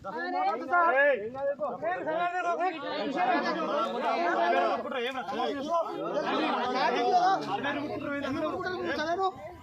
ఏం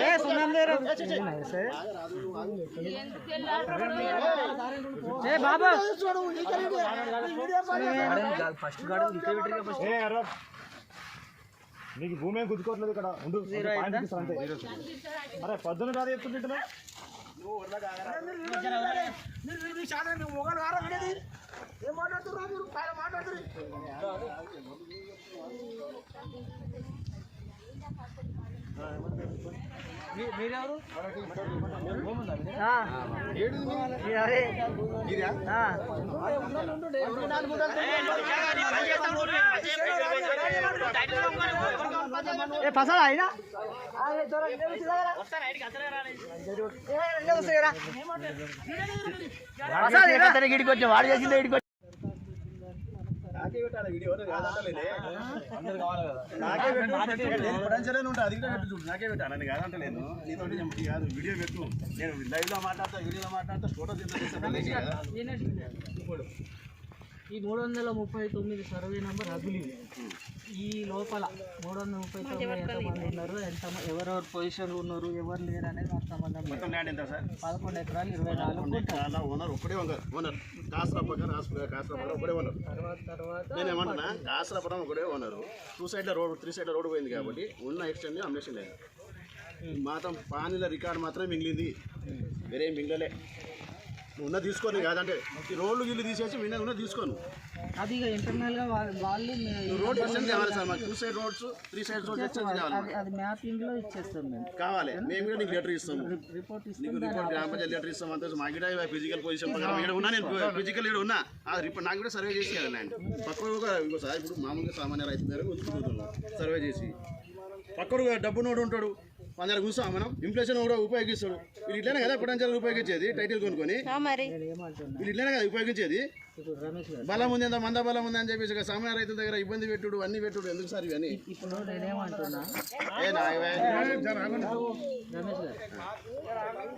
ఏ సున్నాం లేరు. ఏ బాబు ఫస్ట్ గాడు ఇంకా పెట్టిగా ఫస్ట్ ఏ అరవై. నీకు భూమి ఏం గుర్తుకోవట్లేదు ఇక్కడ. ఉండు అంతే. అరే పొద్దున కాదు చెప్తుంటే మీరెవరు అదే ఏ పసరా అయినా గిడికి వచ్చి వాడు చేసిందే ఇడికి నాకే పెట్టాలి వీడియో కాదంటలేదే. నాకే పెట్టు నేను పొటెన్షియల్ అని ఉంటా అది కూడా పెట్టు చూడు. నాకే పెట్టా నన్ను కాదంటలేను. నీతో చెప్పి కాదు. వీడియో పెట్టు. నేను లైవ్లో మాట్లాడతా వీడియోలో మాట్లాడతా ఫోటో తీస్తా ఈ మూడు వందల ముప్పై తొమ్మిది సర్వే నంబర్ అగులి ఈ లోపల మూడు వందల ముప్పై తొమ్మిది ఎంతమంది ఉన్నారు ఎంత ఎవరెవరు పొజిషన్ ఉన్నారు ఎవరు లేరు అనేది నాకు సంబంధం లేదు మొత్తం ల్యాండ్ ఎంత సార్? పదకొండు ఎకరాలు ఇరవై నాలుగు ఓనర్ ఒకడే ఓనర్ ఓనర్ కాసరాపక్కన కాసరాపక్కన ఒకడే ఓనర్ తర్వాత తర్వాత నేను ఏమంటున్నా కాసరాపురం ఒకటే ఓనరు టూ సైడ్ల రోడ్ త్రీ సైడ్ల రోడ్ పోయింది కాబట్టి ఉన్న ఎక్స్టెండ్ అమ్మేషన్ లేదు మాత్రం పానీల రికార్డ్ మాత్రమే మిగిలింది. వేరే మిగిలలే. ఉన్న తీసుకోను కాదంటే ఈ రోడ్లు గిల్లు తీసేసి విన్న ఉన్న తీసుకోను. అది ఇక ఇంటర్నల్గా వా- వాళ్ళు రోడ్ ఎక్స్టెండ్ కావాలి సార్ మాకు two side roads three side roads extend కావాలి అది అది మ్యాపింగ్లో ఇచ్చేస్తాం మేము. కావాలి మేము కూడా నీకు లెటర్ ఇస్తాము. రిపోర్ట్ నీకు ఇస్తాం రిపోర్ట్ గ్రామ పంచాయతీ లెటర్ ఇస్తాం అంతే మా కూడా ఫిజికల్ పొజిషన్ ప్రకారం ఇక్కడ ఉన్నా నేను ఫిజికల్ ఇక్కడ ఉన్నా. ఆ రిపోర్ట్ నాకు కూడా సర్వే చేసి కదా ల్యాండ్ పక్కన ఒక ఇంకోసారి ఇప్పుడు మామూలుగా సామాన్య రైతు దగ్గర సర్వే చేసి. పక్కడు డబ్బు నోడు ఉంటాడు. వందల కూర్చోం మనం. ఇన్ఫ్లేషన్ కూడా ఉపయోగిస్తాడు. వీళ్ళు ఇట్లనే కదా పొటెన్షియల్ ఉపయోగించేది టైటిల్ కొనుక్కొని. వీళ్ళు ఇట్లనే కదా ఉపయోగించేది. ఇప్పుడు రమేష్ గారు. బలం ఉంది ఎంత మంద బలం ఉంది అని చెప్పేసి ఇక సామాన్య రైతుల దగ్గర ఇబ్బంది పెట్టుడు అన్ని పెట్టుడు. ఎందుకు సార్ ఇవన్నీ? ఇప్పుడు నేనేమంటున్నా? ఏ నా రమేష్ గారు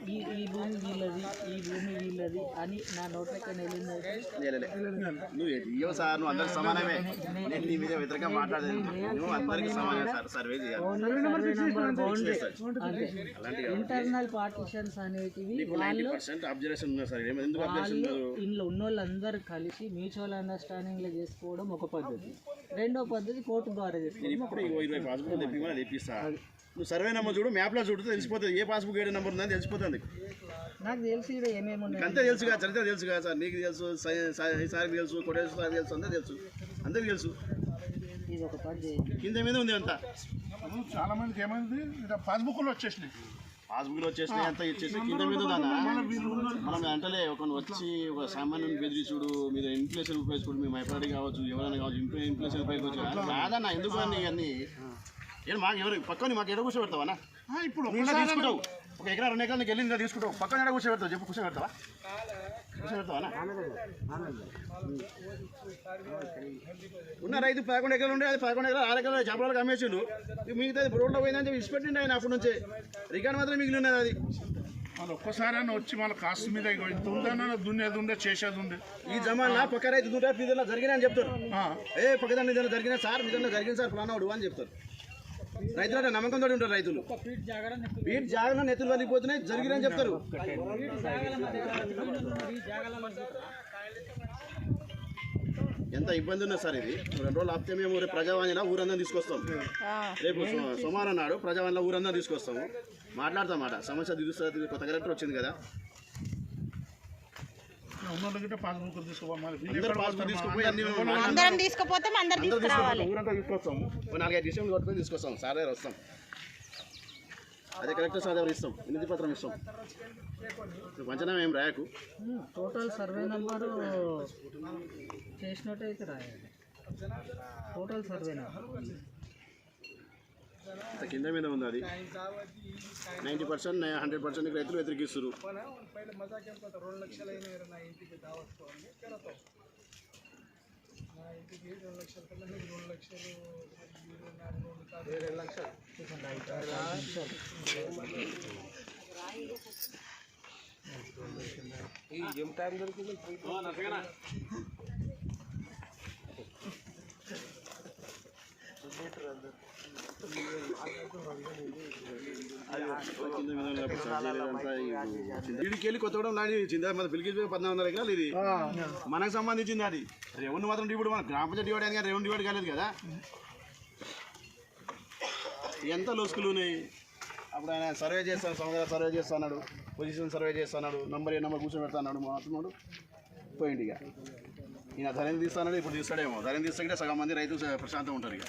ఈ ఈ భూమి వీళ్ళది ఈ భూమి వీళ్ళది అని నా నోట్లకి వెళ్ళింది లేలే. నువ్వు సార్ నువ్వు అందరికి సమానమే. నేను నీ మీద వ్యతిరేకంగా మాట్లాడేది నువ్వు అందరికి సమానమే సార్ సర్వే చేయాలి? ఇంటర్నల్ పార్టిషన్స్ అనేటివి అబ్జర్వేషన్ ఉన్నారు సార్? ఎందుకు అబ్జర్వేషన్ వాళ్ళు ఉన్నారు ఇంట్లో ఉన్న వాళ్ళందరూ కలిసి మ్యూచువల్ అండర్స్టాండింగ్లో చేసుకోవడం ఒక పద్ధతి. రెండో పద్ధతి కోర్టు ద్వారా చేసుకోవడం ఇప్పుడు ఇగో ఇరవై పాస్బుక్ తెప్పిమని తెప్పిస్తా. నువ్వు సర్వే నెంబర్ చూడు మ్యాప్లో చూడు తెలిసిపోతుంది. ఏ పాస్బుక్ ఏ నెంబర్ ఉందని తెలిసిపోతుంది నాకు. తెలిసి ఏమేమి ఉన్నాయి? అంతే తెలుసు కదా చరిత్ర తెలుసు కదా సార్. నీకు తెలుసు సార్కి తెలుసు కొటేశ్వర సార్ తెలుసు అందరూ తెలుసు. అందరికి తెలుసు. ఇది ఒక పని చేయండి కింద మీద ఉంది అంతా. చాలా మందికి ఏమైంది? పాస్బుక్లు వచ్చేసినాయి. పాస్బుక్లో వచ్చేసి అంతా ఇచ్చేసి కింద మీద మనం అంటలే ఒక వచ్చి ఒక సామాన్యుని బెదిరించుడు మీద ఇన్ఫ్లేషన్ ఉపయోగించుకోడు మీ మైపాడి కావచ్చు ఎవరైనా కావచ్చు ఇంట్లో ఇన్ఫ్లేషన్ ఉపయోగించవచ్చు కాదన్న ఎందుకు అన్ని ఇవన్నీ? ఏం మాకు ఎవరు పక్కని మాకు ఎడ కూర్చోబెడతావా ఆ, ఇప్పుడు తీసుకుంటావు. ఒక ఎకరా రెండు ఎకరాలకు వెళ్ళి ఇలా తీసుకుంటావు. పక్కన ఎడ కూర్చోబెడతావు? చెప్పు కూర్చోబెడతావా కూర్చోబెడతావా? ఉన్న రైతు పదకొండు ఎకరాలు ఉండే అది పదకొండు ఎకరాలు ఆరు ఎకరాలు చేపలకు అమ్మేసిండు. ఇక మిగతాది రోడ్లో పోయిందని చెప్పి ఇచ్చిపెట్టిండు ఆయన అప్పటి నుంచే. రికార్డు మాత్రం మిగిలి ఉన్నది అది. వాళ్ళు ఒక్కసారి అని వచ్చి మన కాస్ట్ మీద ఇంత ఉందన్న దున్నేది ఉండే చేసేది ఉంది ఈ జమానా పక్క రైతు పీదల్లో జరిగినా అని చెప్తారు. ఏ పక్కదాన్ని జరిగినా సార్ నిజంగా జరిగింది సార్ ప్లానవుడు అని చెప్తారు. రైతులు. అంటే నమ్మకంతో ఉంటారు రైతులు వీటి జాగ్రత్త నెత్తులు వెళ్ళిపోతున్నాయి జరిగినని చెప్తారు. ఎంత ఇబ్బంది ఉన్నది సార్ ఇది. రెండు రోజులు ఆపితే మేము రేపు ప్రజావాణిలో ఊరందరం తీసుకొస్తాం. రేపు సోమవారం నాడు ప్రజావాణిలో ఊరందరం తీసుకొస్తాము. మాట్లాడతామాట సమస్య దిగుస్తుంది కొత్త కలెక్టర్ వచ్చింది కదా ఉన్నోళ్ళ గిట్ట పాస్బుక్ తీసుకోవాలి అందరూ తీసుకుపోతాం అందరు అందరూ తీసుకురావాలి. నాలుగైదు విషయం కొట్టుకొని తీసుకొస్తాం. సార్ దగ్గర వస్తాం. అదే కలెక్టర్ సార్ దగ్గర ఇస్తాం? వినతి పత్రం ఇస్తాం. పంచనామా ఏం రాయకు? టోటల్ సర్వే నెంబరు చేసినట్టయితే రాయాలి. టోటల్ సర్వే అంత కింద మీద ఉంది అది నైంటీ పర్సెంట్ హండ్రెడ్ పర్సెంట్ రైతులు వ్యతిరేకిస్తారు కింద మీద ఉన్నప్పుడు సర్జరీ అంతా ఈ- వీడికి వెళ్ళి కొత్తగూడెం లాంటి చింత మన పిలికిపోయి పద్నాలుగు వందల ఎకరాలు ఇది. మనకు సంబంధించింది అది. రెవెన్యూ మాత్రం ఇప్పుడు మన గ్రామ పంచాయతీ డివైడ్ అయింది కానీ రెవెన్యూ డివైడ్ కాలేదు కదా. ఎంత లోసుకులు ఉన్నాయి? అప్పుడు ఆయన సర్వే చేస్తాను సంవత్సరం సర్వే చేస్తున్నాడు పొజిషన్ సర్వే చేస్తున్నాడు నంబర్ ఏ నెంబర్ కూర్చోబెడతాడు మాట్లాడు పోయింది ఇక. ఈయన ధరణి తీస్తాడు ఇప్పుడు తీస్తాడేమో. ధరణి తీస్తే సగం మంది రైతులు ప్రశాంతం ప్రశాంతంగా ఉంటారు ఇక.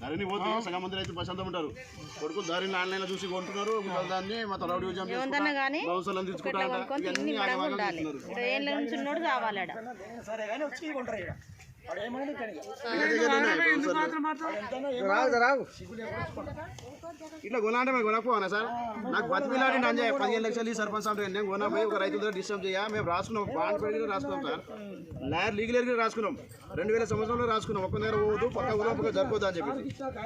ధరణి పోతే సగం మంది రైతులు ప్రశాంతంగా ఉంటారు కొడుకు ధరణి ఆన్లైన్లో చూసి కొంటున్నారు దాన్ని మా తలవాడి యూజ్ ఏముందన్నా కానీ బౌన్సర్లను తీసుకుంటారు ఇట్లా కొనా అంటే మేము కొనకపోనా సార్? నాకు బతిమిలాడి అంజయ్ పదిహేను లక్షలు ఈ సర్పంచ్ అంటే నేను కొన పోయి ఒక రైతు దగ్గర డిస్టర్బ్ చేయ మేము రాసుకున్నాం బాండ్ పెరిగి రాసుకున్నాం సార్. లాయర్ లీగల్ ఎరిగి రాసుకున్నాం. రెండు వేల సంవత్సరంలో రాసుకున్నాం. ఒక్క దగ్గర పోవద్దు పక్క పక్క జరగదు అని చెప్పి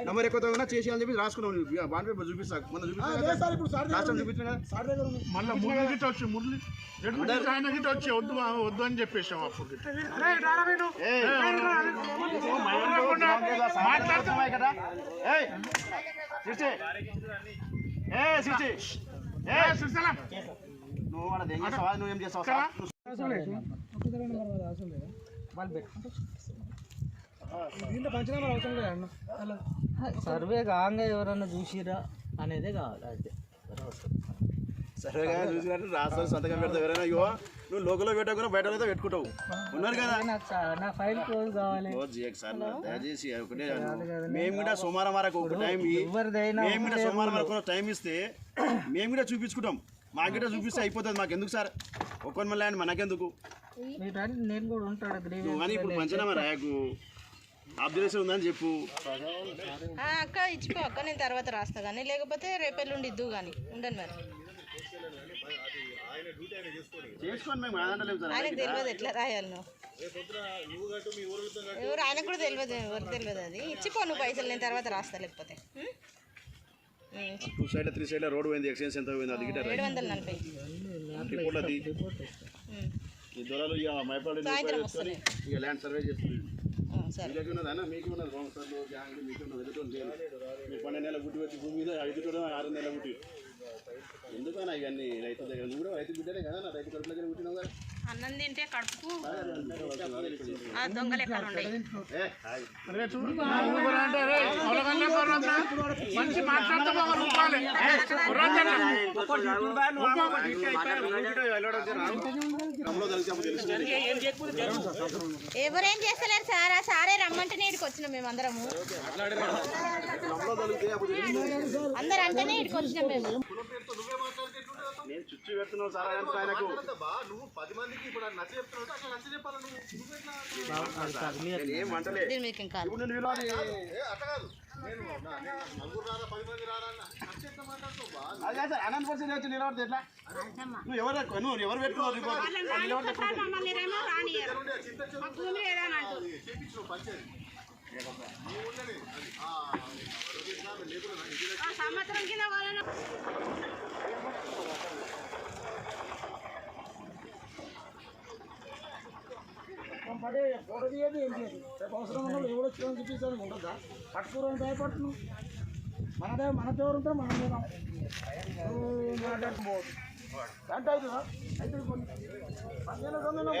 నెంబర్ ఎక్కువ తగ్గినా చేసి అని చెప్పి రాసుకున్నాం. బాండ్ పేపర్ చూపిస్తా మన చూపిస్తా రాష్ట్రం చూపించిన మళ్ళీ మురళి గిట్ట వచ్చి మురళి జడ్డు గిట్ట ఆయన గిట్ట వచ్చి వద్దు వద్దు అని చెప్పేసాం అప్పుడు. మాట్లాడుతున్నాయి కదా ఏ ఏ నువ్వు ఏం చేస్తావా చేస్తావా సర్వే కాగా ఎవరన్నా చూసిరా అనేదే కావాలి అంతే. కాగా చూసినట్టు రాష్ట్రం సంతకం పెడతా ఎవరైనా నువ్వు లోకల్లో పెట్టకుండా బయట అయితే పెట్టుకుంటావు. ఉన్నారు కదా? నాకు చా- నా ఫైల్ క్లోజ్ కావాలి. క్లోజ్ చేయకు సార్ నా దయచేసి ఒకటే మేము కూడా సోమవారం వరకు ఒక టైం మేము కూడా సోమవారం వరకు టైం ఇస్తే మేము కూడా చూపించుకుంటాం. మాకు కూడా చూపిస్తే అయిపోతుంది మాకు ఎందుకు సార్? ఒక్కొని మళ్ళీ మనకెందుకు? నేను కూడా ఉంటాడు నువ్వు గ్రీవెన్స్ కానీ ఇప్పుడు మంచిగా రాయకు? అబ్జర్వేషన్ ఉందని చెప్పు. ఆ, అక్క ఇచ్చిపో అక్క నేను తర్వాత రాస్తా కానీ లేకపోతే రేపెల్లుండి ఇద్దు కానీ ఉండను మరి. చేసుకోండి మేము కాదంటలేము సార్. ఆయనకు తెలియదు ఎట్లా రాయాలి నువ్వు. ఎవరు ఆయనకు కూడా తెలియదు ఎవరికి తెలియదు అది. ఇచ్చిపో నువ్వు పైసలు నేను తర్వాత రాస్తా లేకపోతే. Two side three side road పోయింది ఎక్స్చేంజ్ ఎంత పోయింది అది ఏడు వందల నలభై. రిపోర్ట్ అది. ఉం. ఈ దొరలు ఇక మైపాడు ఇక ల్యాండ్ సర్వే చేస్తుంది. మీకు ఉన్నదా మీకు ఉన్నది గ్యాంగ్లు మీకు ఉన్నది ఎదుటి మీ పన్నెండు నెలల గుట్టి వచ్చి భూమి మీద ఐదు కూడా ఆరు నెలల గుట్టి ఎందుకన్నా ఇవన్నీ? రైతు దగ్గర నువ్వు కూడా రైతు బిడ్డనే కదా నా రైతు కడుపు దగ్గర పుట్టినావు కదా. అన్నం తింటే కడుపు ఆ దొంగలు ఎక్కడ మంచి ఎవరేం చేస్తలేరు సార్? ఆ సారే రమ్మంటే ఇక్కడికి వచ్చినాం మేము అందరము. అందరు అంటేనే ఇక్కడికి వచ్చినాం మేము. నేను చుచ్చు పెడుతున్నావు సార్ అంటే ఆయనకు. నేను ఏం అంటలే దీని మీకు ఇంకా ఇప్పుడు నేను వినోది అదే సార్ అనంత పర్సెంట్ వచ్చి నిలబడితే ఎట్లా? నువ్వు ఎవరు ఎక్కువ? నువ్వు ఎవరు సంవత్సరం కింద వాళ్ళను అవసరం ఉన్నప్పుడు ఎవరు వచ్చి చూపించాలని ఉంటుందా పట్టుకోవడం భయపడుతున్నావు మనదే మనతో ఎవరు ఉంటారు మనం పోదాం. మాట్లాడుకోవచ్చు అంటే అవుతుందా అయితే కొన్ని పదిహేను వందలు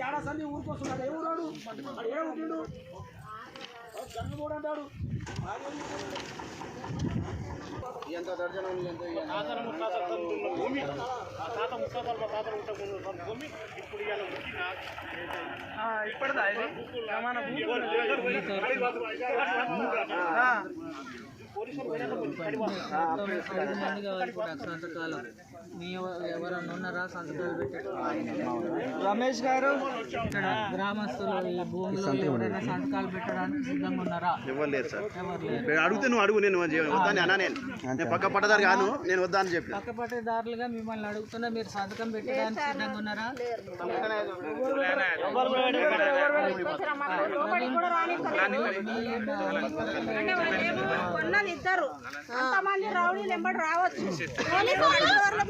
ఏడాసంది ఊరికి వస్తున్నాడు ఏ. ఊరాడు? ఏ ఉంటాడు జన్మ కూడా అంటాడు ఎంత దర్జనం భూమి తాత ముత్తాతల భూమి ఇప్పుడు ఇవాళ ఉట్టిన ఇప్పటిదా ఇది మన మీ ఎవ- ఎవరన్నా ఉన్నారా? సంతకాలు రమేష్ గారు ఇక్కడ గ్రామస్తులు ఈ భూమిలో ఎవరైనా సంతకాలు పెట్టడానికి సిద్ధంగా ఉన్నారా? ఎవరు లేరు సార్. అడిగితే నువ్వు అడుగు నేను వద్దని అన్నా నేను. నేను పక్క పట్టదారు కాను నేను వద్దా అని చెప్పి పక్కపట్టేదారులుగా మిమ్మల్ని అడుగుతున్నా మీరు సంతకం పెట్టడానికి సిద్ధంగా ఉన్నారా? కొన్నది ఇద్దరు. అంతమంది రౌడీలు ఎంబడి రావచ్చు.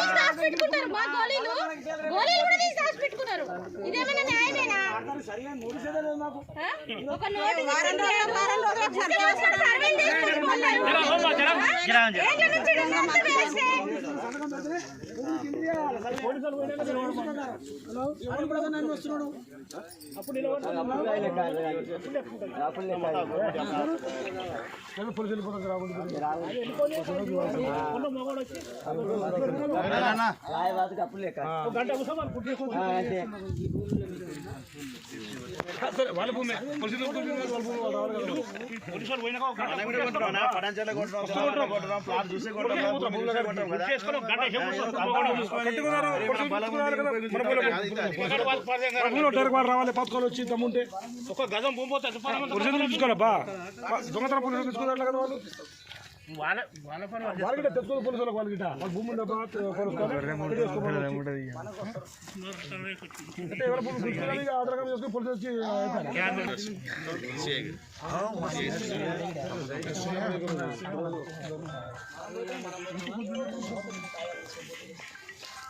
కూడా కూడా కూడా పెట్టుకుంటారు. మా గోళీలు గోళీలు కూడా తీసి దాచి పెట్టుకున్నారు. ఇదేమైనా న్యాయమేనా? ఒక నోటు వారం రోజులు వారం రోజులకు సర్వే చేస్తారు మళ్ళీ. ఆ? ఏంటి నుంచి ఇదంతా వేస్తే? రావాలి పథకాలు వచ్చి దమ్ముంటే ఒక గజం భూమి పోతే దొంగతన పురుషులు తీసుకోవాలి కదా వాళ్ళు వాళ్ళ వాళ్ళ పని వాళ్ళకి తెచ్చుకోవాలి పోలీసులకు వాళ్ళకి భూమి ఆధార్ చేసుకుని పోలీసు వచ్చి.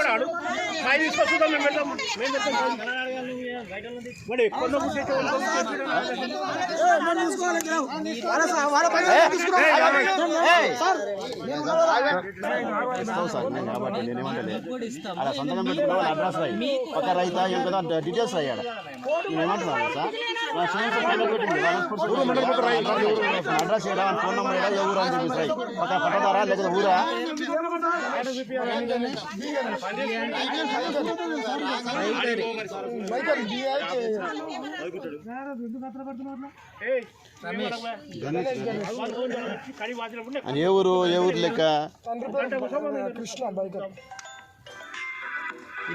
ఉన్నాడు కాయ తీసుకొస్తుందాం మేము వెళ్తాం మేము వెళ్తాం సార్ నేను కాబట్టి అలా వాళ్ళ అడ్రస్ రాయి ఒక రైతా ఏం కదా డీటెయిల్స్ అయ్యాడు నేనేమంటున్నాను సార్ అడ్రస్ ఏడా ఫోన్ నెంబర్ ఏడా ఏ ఊరు అని చెప్పేసి ఒక పట్టదారా లేకపోతే ఊరా? ఏ ఊరు ఏ ఊరు లెక్క? కృష్ణ బైకర్.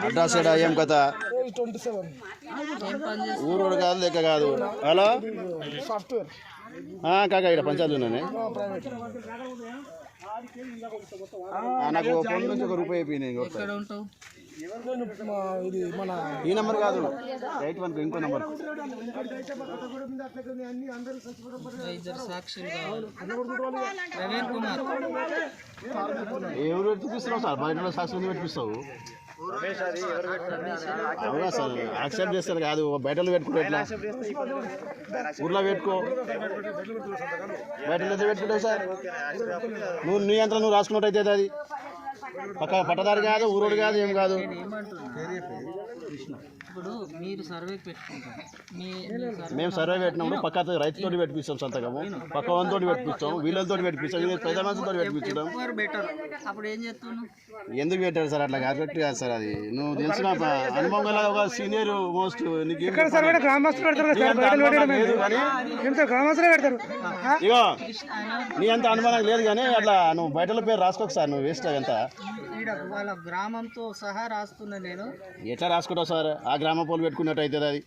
అడ్రస్ ఏం కథ? ఏజ్ ట్వంటీ సెవెన్ ఊరు కాదు లెక్క కాదు. హలో? సాఫ్ట్వేర్. కాకా ఇక్కడ పంచాయతీ ఉన్నానే నాకు ఫోన్ నుంచి ఒక రూపాయి అయిపోయినాయి ఈ నెంబర్ కాదు. ఎయిట్ వన్ ఇంకో నెంబర్. ఊరు పెట్టిపిస్తున్నావు సార్? బయట సాక్షి మీద సార్? యాక్సెప్ట్ చేస్తారు కాదు. బయటలో పెట్టుకుంటే ఎట్లా? ఊర్లో పెట్టుకో. బయటలో అయితే పెట్టుకుంటావు సార్? నువ్వు నీ అంతా నువ్వు రాసుకున్నట్టు అయితే అది? పక్క పట్టదారు కాదు ఊరోడు కాదు ఏం కాదు? ఇప్పుడు మీరు సర్వేకి పెట్టుకుంటారు. సర్వే మేము సర్వే పెట్టినప్పుడు పక్క రైతుతోటి పెట్టిస్తాం సంతకము. పక్క వాళ్ళతో పెట్టిస్తాం వీళ్ళతో పెట్టిస్తాం ఇది ఎవరు బెటర్ అప్పుడు ఏం చేస్తున్నావు ఎందుకు పెట్టారు సార్? అట్లా కరెక్ట్ కాదు సార్ అది. నువ్వు తెలిసిన అనుభవం గల ఒక సీనియర్ మోస్ట్ ఇగో నీ అంత అనుమానం లేదు కానీ అట్లా నువ్వు బయటల పేరు రాసుకోకు సార్. నువ్వు వేస్ట్ ఎంత వాళ్ళ గ్రామంతో సహా రాస్తున్నా నేను. ఎట్లా రాసుకుంటావు సార్? ఆ గ్రామ పోలు పెట్టుకున్నట్టు అవుతుంది అది.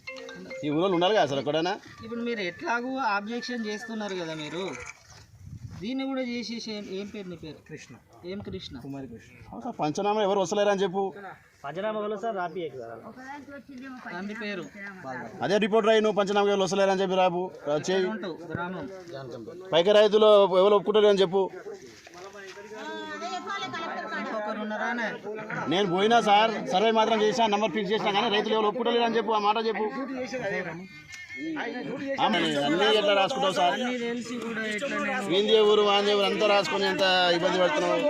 ఈ ఊళ్ళో ఉండాలి కదా సార్ ఎక్కడైనా? ఇప్పుడు మీరు ఎట్లాగూ ఆబ్జెక్షన్ చేస్తున్నారు కదా మీరు? దీన్ని కూడా చేసేసి ఏం- ఏం పేరు నీ పేరు? కృష్ణ. ఏం కృష్ణ? కుమారి కృష్ణ. ఒక పంచనామా ఎవరు వస్తలేరు అని చెప్పు. తండ్రి పేరు? అదే రిపోర్ట్ రాయి నువ్వు పంచనామా ఎవరు వస్తలేరు అని చెప్పి రాబు చేయి. ఉంటావు గ్రామం. పైకి రైతులు ఎవరు ఒప్పుకుంటారు అని చెప్పు. నేను పోయినా సార్ సర్వే మాత్రం చేసినా నంబర్ ఫిక్స్ చేసినా కానీ రైతులు ఎవరు ఒప్పుకోలేరు అని చెప్పు ఆ మాట చెప్పు. అన్నీ ఎట్లా రాసుకుంటావు సార్? వీంది ఊరు వాంది ఊరు అంతా రాసుకొని ఎంత ఇబ్బంది పడుతున్నావు?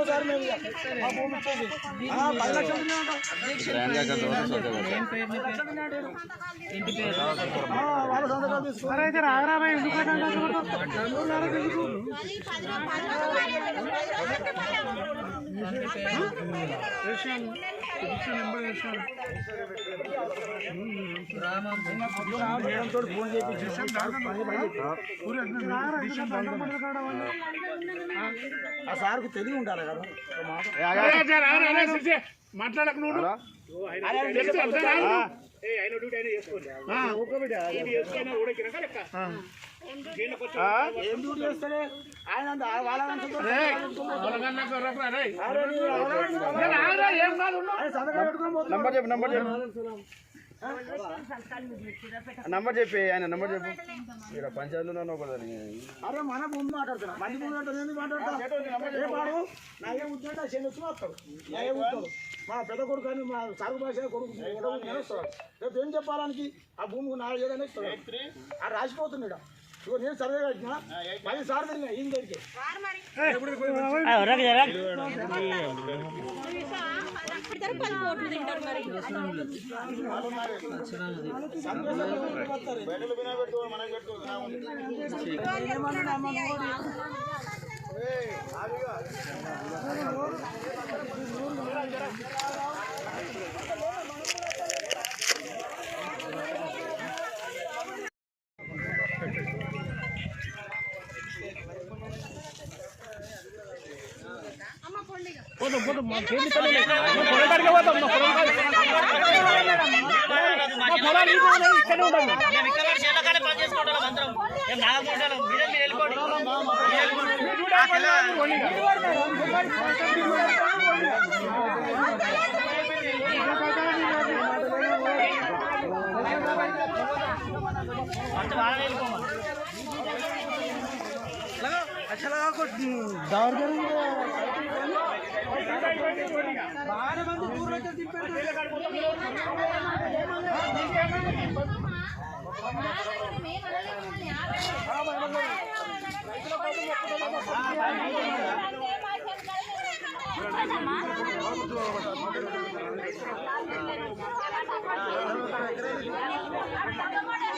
మేడంతో ఫోన్ ఆ సార్కు తెలివి ఉండాలి కదా. మాట్లాడకు నువ్వు. డ్యూటీ అంత నంబర్ చెప్పు నంబర్ చెప్పు. నంబర్ చెప్పి ఆయన నంబర్ చెప్పు. ఇక్కడ పంచాయతీలో ఒకదాని అరే మన భూమి మాట్లాడుతున్నా. మంది భూమి మాట్లాడుతున్నా? ఎందుకు మాట్లాడతా ఏ పాడు? నాకే ఉద్యోగం చెల్లి వచ్చి వస్తాడు నాకే ఉద్యోగం? మా పెద్ద కొడుకు అని మా సాగు భాష కొడుకు నేను వస్తాడు రేపు ఏం చెప్పాలని ఆ భూమికి నాలుగు ఏదైనా ఇస్తాడు ఆ రాసిపోతున్నాడు. ఇగో నేను సర్వే కట్టినా పది సార్లు తిరిగినా ఈయన దగ్గరికి ఇద్దరు పది కోట్లు తింటారు మరి ఆ